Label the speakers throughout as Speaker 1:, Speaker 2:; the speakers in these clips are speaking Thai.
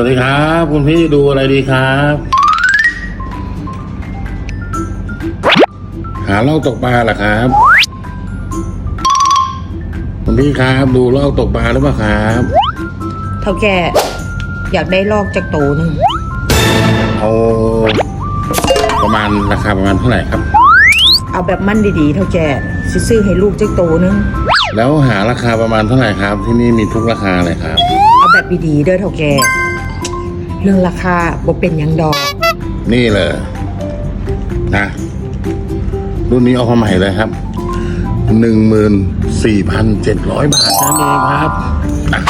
Speaker 1: วัสดีครับ คุณพี่ดูอะไรดีครับ หาลอกตกปลาเหรอครับ คุณพี่ครับดูลอกตกปลาหรือเปล่าครับ
Speaker 2: เท่าแก่อยากได้ลอกจากโตหนึง
Speaker 1: เอาประมาณราคาประมาณเท่าไหร่ครับ
Speaker 2: เอาแบบมั่นดีๆ เท่าแก่สิซื้อให้ลูกจากโตหนึง
Speaker 1: แล้วหาราคาประมาณเท่าไหร่ครับ ที่นี่มีทุกราคาเลยครับ
Speaker 2: เอาแบบดีๆเด้อเท่าแก่ เรื่องราคาบ่เป็นหยังดอก
Speaker 1: นี่เลยนะ รุ่นนี้เอามาใหม่เลยครับหนึ่งหมื่นสี่พันเจ็ดร้อยบาทนั่นเองครับอะ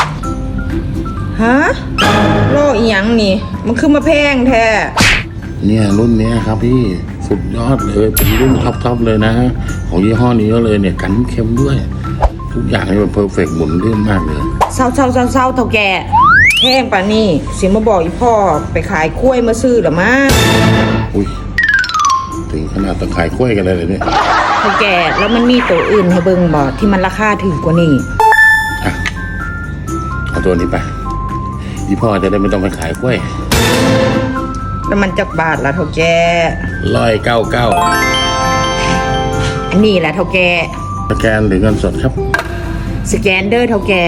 Speaker 2: ฮะลอกอีหยังนี่ มันคือมาแพงแท้
Speaker 1: เนี่ยรุ่นเนี้ยครับพี่สุดยอดเลยเป็นรุ่นท็อปๆเลยนะของยี่ห้อนี้ก็เลยเนี่ยกันเค็มด้วย ทุกอย่างนี่มันเพอร์เฟกหมุนลื่นมากเลย
Speaker 2: เศร้าเศร้าเศร้าเศร้าเท่าแก่ แพงป่านนี่เสียมาบอกอีพ่อไปขายกล้วยมาซื้อเหรอมา
Speaker 1: อุ้ยถึงขนาดตะขายกล้วยกันเลยเลยเนี่ย
Speaker 2: เท่าแก่แล้วมันมีตัวอื่นให้เบิ่งบ่ที่มันราคาถูกกว่านี้
Speaker 1: อะเอาตัวนี้ไปยี่พ่อจะได้ไม่ต้องไปขายกล้วย
Speaker 2: แล้วมันจักบาทละเท่าแก่
Speaker 1: ร้อยเก้าเก้า
Speaker 2: อันนี้แหละเท่าแก่
Speaker 1: สแกนหรือเงินสดครับ
Speaker 2: สแกนเดอร์เท่าแก่